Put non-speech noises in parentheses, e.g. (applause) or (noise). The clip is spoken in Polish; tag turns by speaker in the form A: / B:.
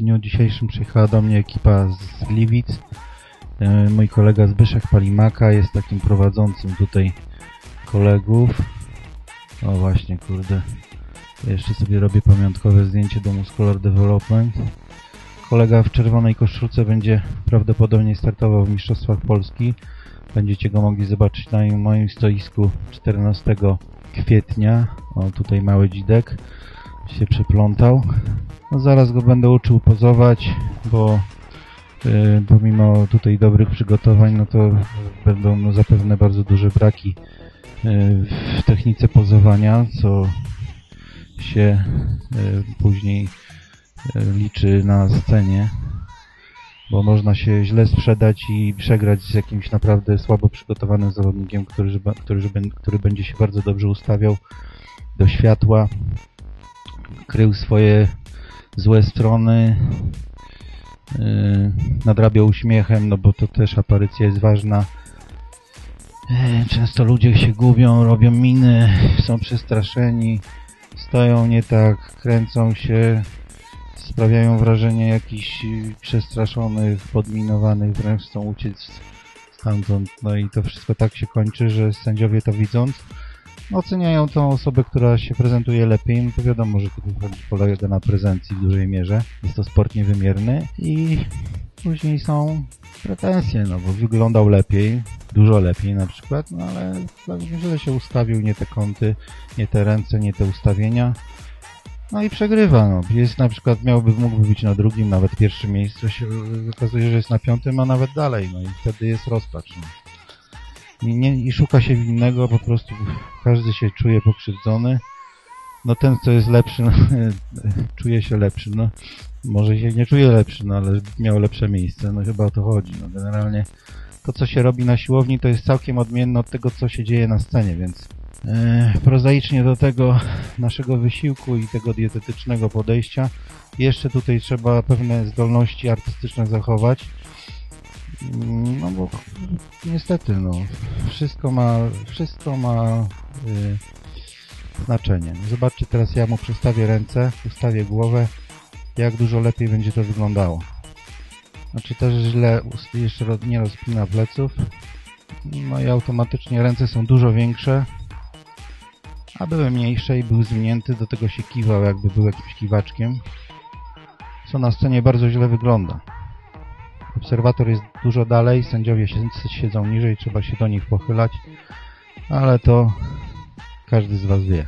A: dniu dzisiejszym przyjechała do mnie ekipa z Gliwic. E, Mój kolega Zbyszek Palimaka jest takim prowadzącym tutaj kolegów. O właśnie, kurde. Jeszcze sobie robię pamiątkowe zdjęcie do Muscular Development. Kolega w czerwonej koszulce będzie prawdopodobnie startował w Mistrzostwach Polski. Będziecie go mogli zobaczyć na moim stoisku 14 kwietnia. O, tutaj mały dzidek się przyplątał. No zaraz go będę uczył pozować, bo y, pomimo tutaj dobrych przygotowań, no to będą no, zapewne bardzo duże braki y, w technice pozowania, co się y, później y, liczy na scenie, bo można się źle sprzedać i przegrać z jakimś naprawdę słabo przygotowanym zawodnikiem, który, który, który będzie się bardzo dobrze ustawiał do światła, krył swoje złe strony, yy, nadrabiał uśmiechem, no bo to też aparycja jest ważna. Yy, Często ludzie się gubią, robią miny, są przestraszeni, stoją nie tak, kręcą się, sprawiają wrażenie jakichś przestraszonych, podminowanych, wręcz chcą uciec stamtąd. No i to wszystko tak się kończy, że sędziowie to widząc, oceniają tą osobę, która się prezentuje lepiej. No wiadomo, że to polega na prezencji w dużej mierze. Jest to sport niewymierny i później są pretensje, no bo wyglądał lepiej, dużo lepiej na przykład, no ale źle się ustawił, nie te kąty, nie te ręce, nie te ustawienia. No i przegrywa, no. Jest na przykład, miałby, mógłby być na drugim, nawet pierwszym miejscu, się okazuje, że jest na piątym, a nawet dalej, no i wtedy jest rozpacz, no. Nie, I szuka się winnego, po prostu każdy się czuje pokrzywdzony. No ten, co jest lepszy, (laughs) no, czuje się lepszy, no. Może się nie czuje lepszy, no ale miał lepsze miejsce, no chyba o to chodzi. No generalnie to, co się robi na siłowni, to jest całkiem odmienne od tego, co się dzieje na scenie, więc e, prozaicznie do tego naszego wysiłku i tego dietetycznego podejścia jeszcze tutaj trzeba pewne zdolności artystyczne zachować. No bo niestety, no, wszystko ma, wszystko ma y, znaczenie. Zobaczcie, teraz ja mu przestawię ręce, ustawię głowę, jak dużo lepiej będzie to wyglądało. Znaczy też źle jeszcze nie rozpina pleców. No i automatycznie ręce są dużo większe, a były mniejsze i był zwinięty, do tego się kiwał, jakby był jakimś kiwaczkiem, co na scenie bardzo źle wygląda. Obserwator jest dużo dalej, sędziowie siedzą niżej, trzeba się do nich pochylać, ale to każdy z Was wie.